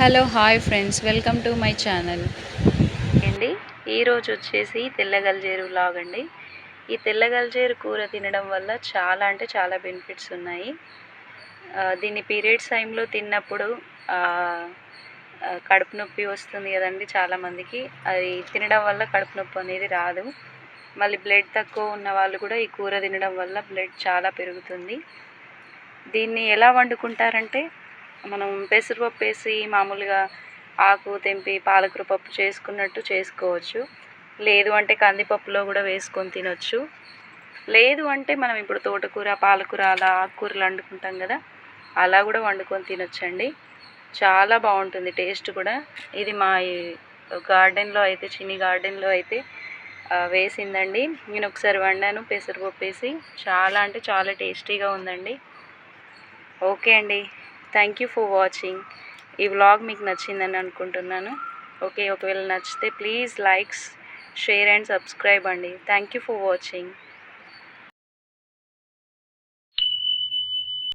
Hello hi friends. Welcome to my channel. అండి ఈరోజు వచ్చేసి తెల్లగల్జేరు లాగ్ అండి. ఈ తెల్లగల్జేరు కూర తినడం వల్ల చాలా అంటే చాలా బెనిఫిట్స్ ఉన్నాయి. దీన్ని పీరియడ్స్ టైంలో తిన్నప్పుడు కడుపు నొప్పి వస్తుంది కదండి చాలామందికి అది తినడం వల్ల కడుపు నొప్పి అనేది రాదు. మళ్ళీ బ్లడ్ తక్కువ ఉన్న వాళ్ళు కూడా ఈ కూర తినడం వల్ల బ్లడ్ చాలా పెరుగుతుంది. దీన్ని ఎలా వండుకుంటారంటే మనం పెసరపప్పు వేసి మామూలుగా ఆకు తెంపి పాలకూర పప్పు చేసుకున్నట్టు చేసుకోవచ్చు. లేదు అంటే కందిపప్పులో కూడా వేసుకొని తినొచ్చు. లేదు అంటే మనం ఇప్పుడు తోటకూర పాలకూర అలా ఆకుకూరలు వండుకుంటాం కదా అలా కూడా వండుకొని తినొచ్చండి. చాలా బాగుంటుంది టేస్ట్ కూడా. ఇది మా గార్డెన్లో అయితే చిన్ని గార్డెన్లో అయితే వేసిందండి. నేను ఒకసారి వండాను పెసరపప్పు వేసి. చాలా అంటే చాలా టేస్టీగా ఉందండి. ఓకే అండి. Thank you for watching. ఈ వ్లాగ్ మీకు నచ్చిందని అనుకుంటున్నాను. ఓకే ఒకవేళ నచ్చితే please likes share and subscribe అండి. Thank you for watching.